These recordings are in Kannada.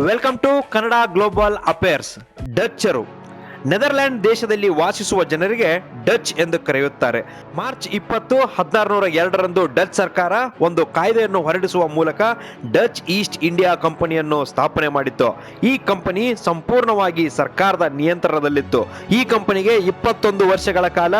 Welcome to Kannada global affairs ಡಚ್ಚರು Netherland ದೇಶದಲ್ಲಿ ವಾಸಿಸುವ ಜನರಿಗೆ ಡಚ್ ಎಂದು ಕರೆಯುತ್ತಾರೆ. ಮಾರ್ಚ್ ಇಪ್ಪತ್ತು, ಹದಿನಾರುನೂರ ಎರಡರಂದು ಡಚ್ ಸರ್ಕಾರ ಒಂದು ಕಾಯ್ದೆಯನ್ನು ಹೊರಡಿಸುವ ಮೂಲಕ ಡಚ್ ಈಸ್ಟ್ ಇಂಡಿಯಾ ಕಂಪನಿಯನ್ನು ಸ್ಥಾಪನೆ ಮಾಡಿತ್ತು. ಈ ಕಂಪನಿ ಸಂಪೂರ್ಣವಾಗಿ ಸರ್ಕಾರದ ನಿಯಂತ್ರಣದಲ್ಲಿತ್ತು. ಈ ಕಂಪನಿಗೆ ಇಪ್ಪತ್ತೊಂದು ವರ್ಷಗಳ ಕಾಲ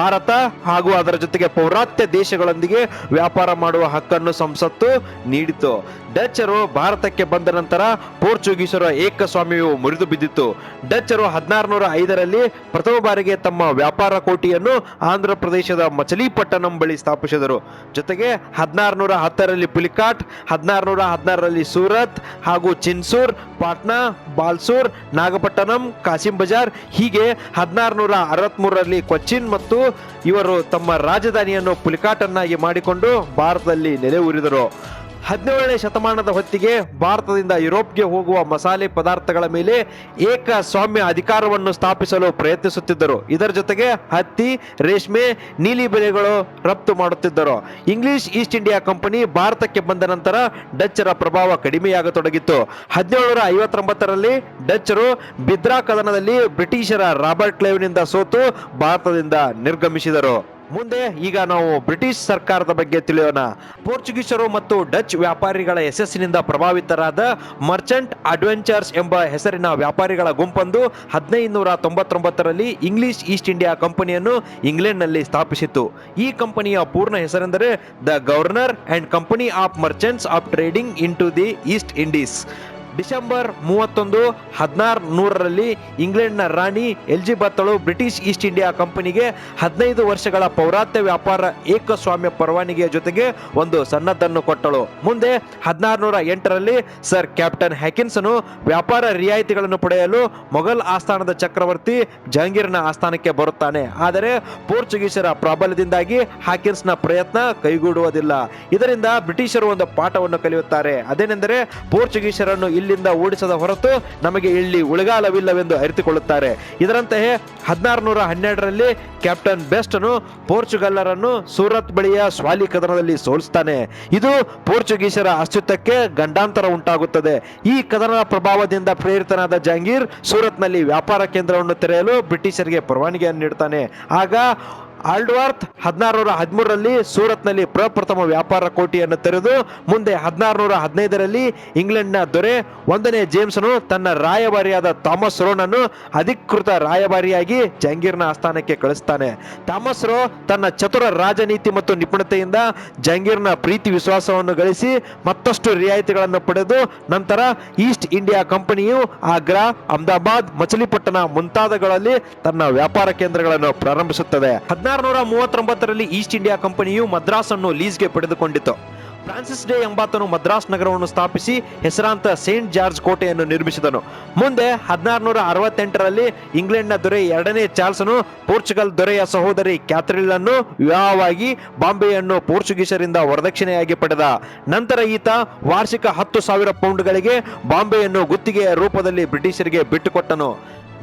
ಭಾರತ ಹಾಗೂ ಅದರ ಜೊತೆಗೆ ಪೌರಾತ್ಯ ದೇಶಗಳೊಂದಿಗೆ ವ್ಯಾಪಾರ ಮಾಡುವ ಹಕ್ಕನ್ನು ಸಂಸತ್ತು ನೀಡಿತು ಡಚ್ಚರು ಭಾರತಕ್ಕೆ ಬಂದ ನಂತರ ಪೋರ್ಚುಗೀಸರ ಏಕಸ್ವಾಮ್ಯವು ಮುರಿದು ಬಿದ್ದಿತ್ತು ಡಚ್ಚರು ಹದಿನಾರುನೂರ ಐದರಲ್ಲಿ ಪ್ರಥಮ ಬಾರಿಗೆ ತಮ್ಮ ವ್ಯಾಪಾರ ಕೋಟಿಯನ್ನು ಆಂಧ್ರ ಪ್ರದೇಶದ ಮಚಲಿಪಟ್ಟಣಂ ಬಳಿ ಸ್ಥಾಪಿಸಿದರು. ಜೊತೆಗೆ ಹದಿನಾರುನೂರ ಹತ್ತರಲ್ಲಿ ಪುಲಿಕಾಟ್, ಹದಿನಾರುನೂರ ಹದಿನಾರರಲ್ಲಿ ಸೂರತ್ ಹಾಗೂ ಚಿನ್ಸೂರ್, ಪಾಟ್ನಾ, ಬಾಲ್ಸೂರ್, ನಾಗಪಟ್ಟಣಂ, ಕಾಸಿಂ ಬಜಾರ್, ಹೀಗೆ ಹದಿನಾರುನೂರ ಅರವತ್ಮೂರರಲ್ಲಿ ಕೊಚ್ಚಿನ್ ಮತ್ತು ಇವರು ತಮ್ಮ ರಾಜಧಾನಿಯನ್ನು ಪುಲಿಕಾಟನ್ನಾಗಿ ಮಾಡಿಕೊಂಡು ಭಾರತದಲ್ಲಿ ನೆಲೆ ಊರಿದರು. ಹದಿನೇಳನೇ ಶತಮಾನದ ಹೊತ್ತಿಗೆ ಭಾರತದಿಂದ ಯುರೋಪ್ಗೆ ಹೋಗುವ ಮಸಾಲೆ ಪದಾರ್ಥಗಳ ಮೇಲೆ ಏಕ ಸ್ವಾಮ್ಯ ಅಧಿಕಾರವನ್ನು ಸ್ಥಾಪಿಸಲು ಪ್ರಯತ್ನಿಸುತ್ತಿದ್ದರು. ಇದರ ಜೊತೆಗೆ ಹತ್ತಿ, ರೇಷ್ಮೆ, ನೀಲಿ ಬೆಲೆಗಳು ರಫ್ತು ಮಾಡುತ್ತಿದ್ದರು. ಇಂಗ್ಲಿಷ್ ಈಸ್ಟ್ ಇಂಡಿಯಾ ಕಂಪನಿ ಭಾರತಕ್ಕೆ ಬಂದ ನಂತರ ಡಚ್ಚರ ಪ್ರಭಾವ ಕಡಿಮೆಯಾಗತೊಡಗಿತ್ತು. ಹದಿನೇಳನೂರ ಐವತ್ತೊಂಬತ್ತರಲ್ಲಿ ಡಚ್ಚರು ಬಿದ್ರಾ ಕದನದಲ್ಲಿ ಬ್ರಿಟಿಷರ ರಾಬರ್ಟ್ ಕ್ಲೇವ್ನಿಂದ ಸೋತು ಭಾರತದಿಂದ ನಿರ್ಗಮಿಸಿದರು. ಮುಂದೆ ಈಗ ನಾವು ಬ್ರಿಟಿಷ್ ಸರ್ಕಾರದ ಬಗ್ಗೆ ತಿಳಿಯೋಣ. ಪೋರ್ಚುಗೀಸರು ಮತ್ತು ಡಚ್ ವ್ಯಾಪಾರಿಗಳ ಯಶಸ್ಸಿನಿಂದ ಪ್ರಭಾವಿತರಾದ ಮರ್ಚೆಂಟ್ ಅಡ್ವೆಂಚರ್ಸ್ ಎಂಬ ಹೆಸರಿನ ವ್ಯಾಪಾರಿಗಳ ಗುಂಪೊಂದು ಹದಿನೈದುನೂರ ತೊಂಬತ್ತೊಂಬತ್ತರಲ್ಲಿ ಇಂಗ್ಲಿಷ್ ಈಸ್ಟ್ ಇಂಡಿಯಾ ಕಂಪನಿಯನ್ನು ಇಂಗ್ಲೆಂಡ್ನಲ್ಲಿ ಸ್ಥಾಪಿಸಿತು ಈ ಕಂಪನಿಯ ಪೂರ್ಣ ಹೆಸರೆಂದರೆ the governor and company of merchants of trading into the East Indies. December ಮೂವತ್ತೊಂದು ಹದಿನಾರು ನೂರರಲ್ಲಿ ಇಂಗ್ಲೆಂಡ್ನ ರಾಣಿ ಎಲ್ಜಿಬತ್ತಳು ಬ್ರಿಟಿಷ್ ಈಸ್ಟ್ ಇಂಡಿಯಾ ಕಂಪನಿಗೆ ಹದಿನೈದು ವರ್ಷಗಳ ಪೌರಾತ್ಯ ವ್ಯಾಪಾರ ಏಕಸ್ವಾಮ್ಯ ಪರವಾನಗಿಯ ಜೊತೆಗೆ ಒಂದು ಸನ್ನದ್ದನ್ನು ಕೊಟ್ಟಳು. ಮುಂದೆ ಹದಿನಾರುನೂರ ಎಂಟರಲ್ಲಿ ಸರ್ ಕ್ಯಾಪ್ಟನ್ ಹ್ಯಾಕಿನ್ಸನು ವ್ಯಾಪಾರ ರಿಯಾಯಿತಿಗಳನ್ನು ಪಡೆಯಲು ಮೊಘಲ್ ಆಸ್ಥಾನದ ಚಕ್ರವರ್ತಿ ಜಹಾಂಗೀರ್ನ ಆಸ್ಥಾನಕ್ಕೆ ಬರುತ್ತಾನೆ. ಆದರೆ ಪೋರ್ಚುಗೀಸರ ಪ್ರಾಬಲ್ಯದಿಂದಾಗಿ ಹಾಕಿನ್ಸ್ನ ಪ್ರಯತ್ನ ಕೈಗೂಡುವುದಿಲ್ಲ. ಇದರಿಂದ ಬ್ರಿಟಿಷರು ಒಂದು ಪಾಠವನ್ನು ಕಲಿಯುತ್ತಾರೆ. ಅದೇನೆಂದರೆ ಪೋರ್ಚುಗೀಸರನ್ನು ಇಲ್ಲಿಂದ ಓಡಿಸದ ಹೊರತು ನಮಗೆ ಇಲ್ಲಿ ಉಳಿಗಾಲವಿಲ್ಲವೆಂದು ಅರಿತುಕೊಳ್ಳುತ್ತಾರೆ. ಇದರಂತೆಯೇ ಹದಿನಾರು ನೂರ ಹನ್ನೆರಡರಲ್ಲಿ ಕ್ಯಾಪ್ಟನ್ ಬೆಸ್ಟನು ಪೋರ್ಚುಗಲ್ಲರನ್ನು ಸೂರತ್ ಬಳಿಯ ಸ್ವಾಲಿ ಕದನದಲ್ಲಿ ಸೋಲಿಸ್ತಾನೆ. ಇದು ಪೋರ್ಚುಗೀಸರ ಅಸ್ತಿತ್ವಕ್ಕೆ ಗಂಡಾಂತರ ಉಂಟಾಗುತ್ತದೆ. ಈ ಕದನದ ಪ್ರಭಾವದಿಂದ ಪ್ರೇರಿತನಾದ ಜಹಾಂಗೀರ್ ಸೂರತ್ನಲ್ಲಿ ವ್ಯಾಪಾರ ಕೇಂದ್ರವನ್ನು ತೆರೆಯಲು ಬ್ರಿಟಿಷರಿಗೆ ಪರವಾನಗಿಯನ್ನು ನೀಡುತ್ತಾನೆ. ಆಗ ಆಲ್ಡ್ವಾರ್ತ್ ಹದಿನಾರುನೂರ ಹದಿಮೂರರಲ್ಲಿ ಸೂರತ್ನಲ್ಲಿ ಪ್ರಪ್ರಥಮ ವ್ಯಾಪಾರ ಕೋಟಿಯನ್ನು ತೆರೆದು, ಮುಂದೆ ಹದಿನಾರುನೂರ ಹದಿನೈದರಲ್ಲಿ ಇಂಗ್ಲೆಂಡ್ನ ದೊರೆ ಒಂದನೇ ಜೇಮ್ಸನು ತನ್ನ ರಾಯಭಾರಿಯಾದ ಥಾಮಸ್ ರೋನನ್ನು ಅಧಿಕೃತ ರಾಯಭಾರಿಯಾಗಿ ಜಹಂಗೀರ್ನ ಆಸ್ಥಾನಕ್ಕೆ ಕಳಿಸ್ತಾನೆ. ಥಾಮಸ್ ರೋ ತನ್ನ ಚತುರ ರಾಜನೀತಿ ಮತ್ತು ನಿಪುಣತೆಯಿಂದ ಜಹಂಗೀರ್ನ ಪ್ರೀತಿ ವಿಶ್ವಾಸವನ್ನು ಗಳಿಸಿ ಮತ್ತಷ್ಟು ರಿಯಾಯಿತಿಗಳನ್ನು ಪಡೆದು, ನಂತರ ಈಸ್ಟ್ ಇಂಡಿಯಾ ಕಂಪನಿಯು ಆಗ್ರಾ, ಅಹಮದಾಬಾದ್, ಮಚಲಿಪಟ್ಟಣ ಮುಂತಾದಗಳಲ್ಲಿ ತನ್ನ ವ್ಯಾಪಾರ ಕೇಂದ್ರಗಳನ್ನು ಪ್ರಾರಂಭಿಸುತ್ತದೆ. ಹದಿನಾರುನೂರ ಮೂವತ್ತೊಂಬತ್ತರಲ್ಲಿ ಈಸ್ಟ್ ಇಂಡಿಯಾ ಕಂಪನಿಯು ಮದ್ರಾಸನ್ನು ಲೀಸ್ಗೆ ಪಡೆದುಕೊಂಡಿತು ಫ್ರಾನ್ಸಿಸ್ ಡೇ ಎಂಬಾತನು ಮದ್ರಾಸ್ ನಗರವನ್ನು ಸ್ಥಾಪಿಸಿ ಹೆಸರಾಂತ ಸೇಂಟ್ ಜಾರ್ಜ್ ಕೋಟೆಯನ್ನು ನಿರ್ಮಿಸಿದನು. ಮುಂದೆ ಹದಿನಾರುನೂರ ಅರವತ್ತೆಂಟರಲ್ಲಿ ಇಂಗ್ಲೆಂಡ್ನ ದೊರೆ ಎರಡನೇ ಚಾರ್ಲ್ಸನು ಪೋರ್ಚುಗಲ್ ದೊರೆಯ ಸಹೋದರಿ ಕ್ಯಾಥರಿನ್ ವಿವಾಹವಾಗಿ ಬಾಂಬೆಯನ್ನು ಪೋರ್ಚುಗೀಸರಿಂದ ವರದಕ್ಷಿಣೆಯಾಗಿ ಪಡೆದ. ನಂತರ ಈತ ವಾರ್ಷಿಕ ಹತ್ತು ಸಾವಿರ ಪೌಂಡ್ಗಳಿಗೆ ಬಾಂಬೆಯನ್ನು ಗುತ್ತಿಗೆಯ ರೂಪದಲ್ಲಿ ಬ್ರಿಟಿಷರಿಗೆ ಬಿಟ್ಟುಕೊಟ್ಟನು.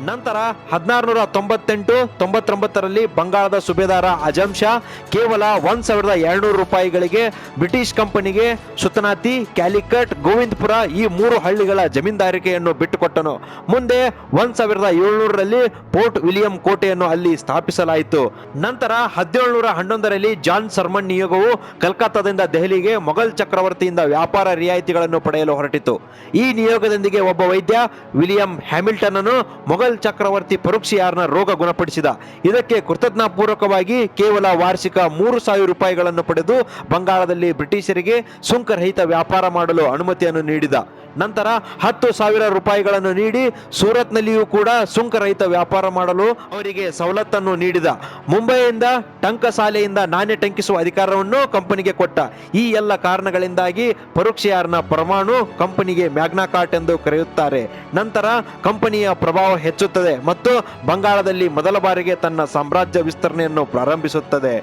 ನಂತರ ಹದಿನಾರುನೂರ ತೊಂಬತ್ತೆಂಟು, ತೊಂಬತ್ತೊಂಬತ್ತರಲ್ಲಿ ಬಂಗಾಳದ ಸುಬೇದಾರ ಅಜಂ ಶಾ ಕೇವಲ ಒಂದ್ ಸಾವಿರದ ಎರಡುನೂರು ರೂಪಾಯಿಗಳಿಗೆ ಬ್ರಿಟಿಷ್ ಕಂಪನಿಗೆ ಸುತನಾತಿ ಕ್ಯಾಲಿಕಟ್, ಗೋವಿಂದಪುರ ಈ ಮೂರು ಹಳ್ಳಿಗಳ ಜಮೀನ್ದಾರಿಕೆಯನ್ನು ಬಿಟ್ಟುಕೊಟ್ಟನು. ಮುಂದೆ ಒಂದು ಸಾವಿರದ ಏಳ್ನೂರರಲ್ಲಿ ಪೋರ್ಟ್ ವಿಲಿಯಂ ಕೋಟೆಯನ್ನು ಅಲ್ಲಿ ಸ್ಥಾಪಿಸಲಾಯಿತು. ನಂತರ ಹದಿನೇಳುನೂರ ಹನ್ನೊಂದರಲ್ಲಿ ಜಾನ್ ಸರ್ಮನ್ ನಿಯೋಗವು ಕಲ್ಕತ್ತಾದಿಂದ ದೆಹಲಿಗೆ ಮೊಘಲ್ ಚಕ್ರವರ್ತಿಯಿಂದ ವ್ಯಾಪಾರ ರಿಯಾಯಿತಿಗಳನ್ನು ಪಡೆಯಲು ಹೊರಟಿತು. ಈ ನಿಯೋಗದೊಂದಿಗೆ ಒಬ್ಬ ವೈದ್ಯ ವಿಲಿಯಂ ಹ್ಯಾಮಿಲ್ಟನ್ ಅನ್ನು ಮೊಘಲ್ ಚಕ್ರವರ್ತಿ ಪರುಕ್ಷಿಯಾರ್ನ ರೋಗ ಗುಣಪಡಿಸಿದ. ಇದಕ್ಕೆ ಕೃತಜ್ಞಾಪೂರ್ವಕವಾಗಿ ಕೇವಲ ವಾರ್ಷಿಕ ಮೂರು ಸಾವಿರ ರೂಪಾಯಿಗಳನ್ನು ಪಡೆದು ಬಂಗಾಳದಲ್ಲಿ ಬ್ರಿಟಿಷರಿಗೆ ಸುಂಕರಹಿತ ವ್ಯಾಪಾರ ಮಾಡಲು ಅನುಮತಿಯನ್ನು ನೀಡಿದ. ನಂತರ ಹತ್ತು ಸಾವಿರ ರೂಪಾಯಿಗಳನ್ನು ನೀಡಿ ಸೂರತ್ನಲ್ಲಿಯೂ ಕೂಡ ಸುಂಕರಹಿತ ವ್ಯಾಪಾರ ಮಾಡಲು ಅವರಿಗೆ ಸವಲತ್ತನ್ನು ನೀಡಿದ. ಮುಂಬೈಯಿಂದ ಟಂಕಸಾಲೆಯಿಂದ ನಾಣ್ಯ ಟಂಕಿಸುವ ಅಧಿಕಾರವನ್ನು ಕಂಪನಿಗೆ ಕೊಟ್ಟ. ಈ ಎಲ್ಲ ಕಾರಣಗಳಿಂದಾಗಿ ಪರುಕ್ಷಿಯಾರ್ನ ಪರಮಾಣು ಕಂಪನಿಗೆ ಮ್ಯಾಗ್ನಾಕಾಟ್ ಎಂದು ಕರೆಯುತ್ತಾರೆ. ನಂತರ ಕಂಪನಿಯ ಪ್ರಭಾವ ಹೆಚ್ಚುತ್ತದೆ ಮತ್ತು ಬಂಗಾಳದಲ್ಲಿ ಮೊದಲ ಬಾರಿಗೆ ತನ್ನ ಸಾಮ್ರಾಜ್ಯ ವಿಸ್ತರಣೆಯನ್ನು ಪ್ರಾರಂಭಿಸುತ್ತದೆ.